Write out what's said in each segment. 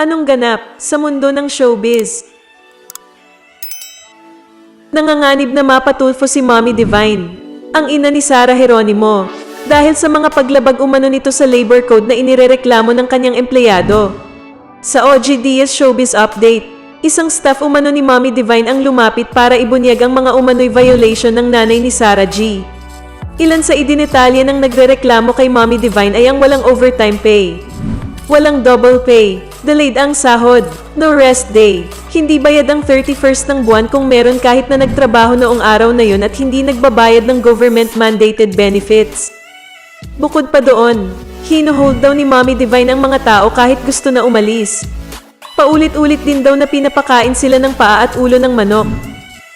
Anong ganap sa mundo ng showbiz? Nanganganib na mapatulfo si Mommy Divine, ang ina ni Sarah Geronimo, dahil sa mga paglabag umano nito sa labor code na inirereklamo ng kanyang empleyado. Sa OGDS Showbiz Update, isang staff umano ni Mommy Divine ang lumapit para ibunyag ang mga umano'y violation ng nanay ni Sarah G. Ilan sa idinetalye ng nagrereklamo kay Mommy Divine ay ang walang overtime pay, walang double pay, delayed ang sahod, no rest day, hindi bayad ang 31st ng buwan kung meron kahit na nagtrabaho noong araw na yun at hindi nagbabayad ng government-mandated benefits. Bukod pa doon, hinuhold daw ni Mommy Divine ang mga tao kahit gusto na umalis. Paulit-ulit din daw na pinapakain sila ng paa at ulo ng manok.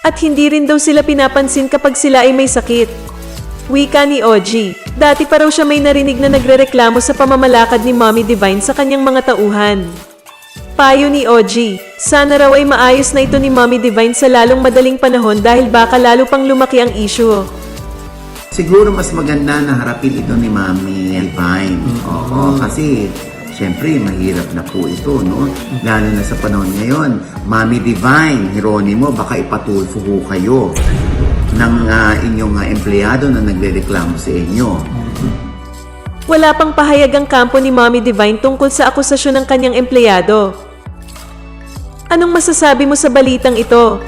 At hindi rin daw sila pinapansin kapag sila ay may sakit. Wika ni Oji, dati pa raw siya may narinig na nagrereklamo sa pamamalakad ni Mommy Divine sa kanyang mga tauhan. Payo ni Oji, sana raw ay maayos na ito ni Mommy Divine sa lalong madaling panahon dahil baka lalo pang lumaki ang issue. Siguro mas maganda na harapin ito ni Mami Divine. Oo, kasi syempre mahirap na po ito, no? Lalo na sa panahon ngayon. Mami Divine, Hieronimo, baka ipatulfo ho kayo ng ah, inyong ah, empleyado na nagrereklamo sa inyo. Wala pang pahayag ang kampo ni Mommy Divine tungkol sa akusasyon ng kanyang empleyado. Anong masasabi mo sa balitang ito?